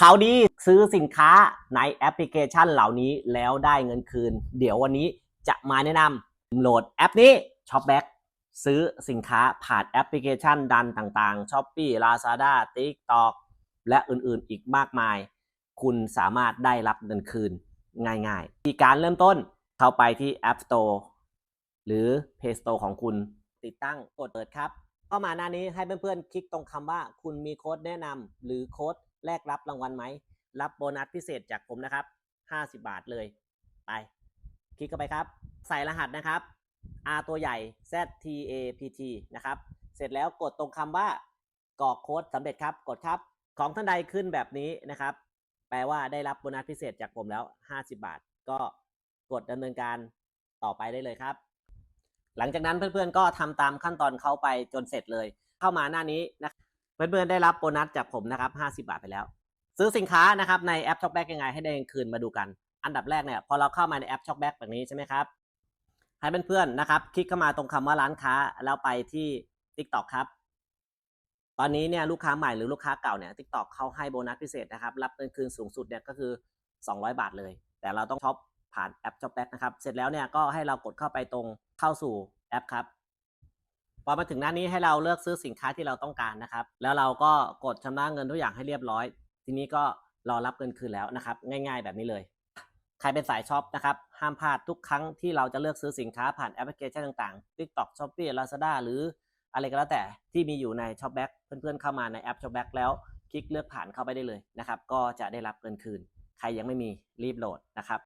ข่าวดีซื้อสินค้าในแอปพลิเคชันเหล่านี้แล้วได้เงินคืน เดี๋ยววันนี้จะมาแนะนำโหลดแอปนี้ Shopback ซื้อสินค้าผ่านแอปพลิเคชันดันต่างๆ Shopee Lazada TikTok และอื่นๆอีกมากมาย คุณสามารถได้รับเงินคืนง่ายๆมีการเริ่มต้นเข้าไปที่ App Store หรือ Play Store ของคุณติดตั้งกดเปิดครับ เข้ามาหน้านี้ให้เพื่อนๆ คลิกตรงคำว่าคุณมีโค้ดแนะนำหรือโค้ด แลกรับรางวัลไหม รับโบนัสพิเศษจากผมนะครับ 50 บาทเลย ไป คลิกเข้าไปครับ ใส่รหัสนะครับ R ตัวใหญ่ Z T A P T นะครับ เสร็จแล้วกดตรงคำว่ากรอกโค้ดสำเร็จครับ กดครับ ของท่านใดขึ้นแบบนี้นะครับ แปลว่าได้รับโบนัสพิเศษจากผมแล้ว 50 บาท ก็กดดำเนินการต่อไปได้เลยครับ หลังจากนั้นเพื่อนๆก็ทำตามขั้นตอนเข้าไปจนเสร็จเลย เข้ามาหน้านี้นะ เพื่อนๆได้รับโบนัสจากผมนะครับ50 บาทไปแล้ว ซื้อสินค้านะครับในแอปช็อปแบ็กยังไงให้ได้เงินคืนมาดูกัน อันดับแรกเนี่ยพอเราเข้ามาในแอปช็อปแบ็กแบบนี้ใช่ไหมครับให้เพื่อนๆนะครับ คลิกเข้ามาตรงคำว่าร้านค้าแล้วไปที่ TikTok ครับ ตอนนี้เนี่ยลูกค้าใหม่หรือลูกค้าเก่าเนี่ย TikTok เขาให้โบนัสพิเศษนะครับรับเงินคืนสูงสุดเนี่ยก็คือ 200 บาทเลย แต่เราต้องช็อปผ่านแอปช็อปแบ็กนะครับเสร็จแล้วเนี่ยก็ให้เรากดเข้าไปตรงเข้าสู่แอปครับ พอมาถึงหน้านี้ให้เราเลือกซื้อสินค้าที่เราต้องการนะครับ แล้วเราก็กดชำระเงินทุกอย่างให้เรียบร้อย ทีนี้ก็รอรับเงินคืนแล้วนะครับ ง่าย ๆ แบบนี้เลย ใครเป็นสายช็อปนะครับ ห้ามพลาดทุกครั้งที่เราจะเลือกซื้อสินค้าผ่านแอปพลิเคชันต่างๆ TikTok Shopee Lazada หรืออะไรก็แล้วแต่ที่มีอยู่ใน Shopback เพื่อนๆเข้ามาในแอป Shopback แล้วคลิกเลือกผ่านเข้าไปได้เลยนะครับ ก็จะได้รับเงินคืน ใครยังไม่มีรีบโหลดนะครับ